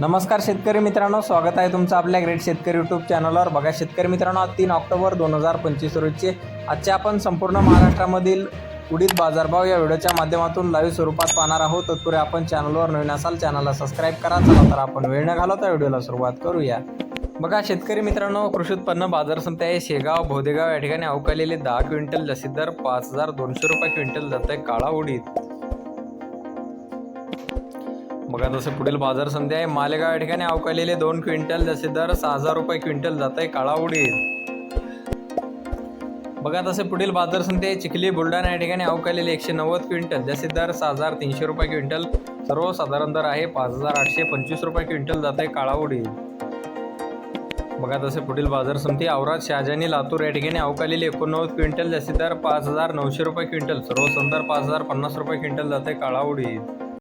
नमस्कार शेतकरी मित्रांनो स्वागत आहे तुमचं आपल्या ग्रेट शेतकरी यूट्यूब चॅनलवर बघा शेतकरी मित्रांनो आज तीन ऑक्टोबर दोन हजार पंचवीस रोजचे आजचे आपण संपूर्ण महाराष्ट्रामधील उडीद बाजारभाव या व्हिडिओच्या माध्यमातून लाईव्ह स्वरूपात पाहणार आहोत. तत्पूर्वी आपण चॅनलवर नवीन असाल चॅनलला सबस्क्राईब करा. चला तर आपण वेळ न घालवता व्हिडिओला सुरुवात करूया. बघा शेतकरी मित्रांनो कृषी उत्पन्न बाजार समिती आहे. शेगाव भोदेगाव या ठिकाणी अवकालेले दहा क्विंटल जसे दर पाच हजार दोनशे रुपये क्विंटल जात आहे काळा उडीद. बघा जसं पुढील बाजार संधी आहे. मालेगाव या ठिकाणी अवकालेले दोन क्विंटल जसे दर सहा हजार रुपये क्विंटल जात आहे काळा उडीद बघा तसे पुढील बाजार संधी आहे. चिखली बुलढाणा या ठिकाणी अवकालेले एकशे नव्वद क्विंटल जसे दर सहा हजार तीनशे रुपये क्विंटल सर्वसाधारण दर आहे पाच हजार आठशे पंचवीस रुपये क्विंटल जात आहे काळा उडीद बघा तसे पुढील बाजार समिती औराद शहाजानी लातूर या ठिकाणी अवकालेले एकोणनव्वद क्विंटल जसे दर पाच हजार नऊशे रुपये क्विंटल सर्व पाच हजार पन्नास रुपये क्विंटल जाते काळा उडीद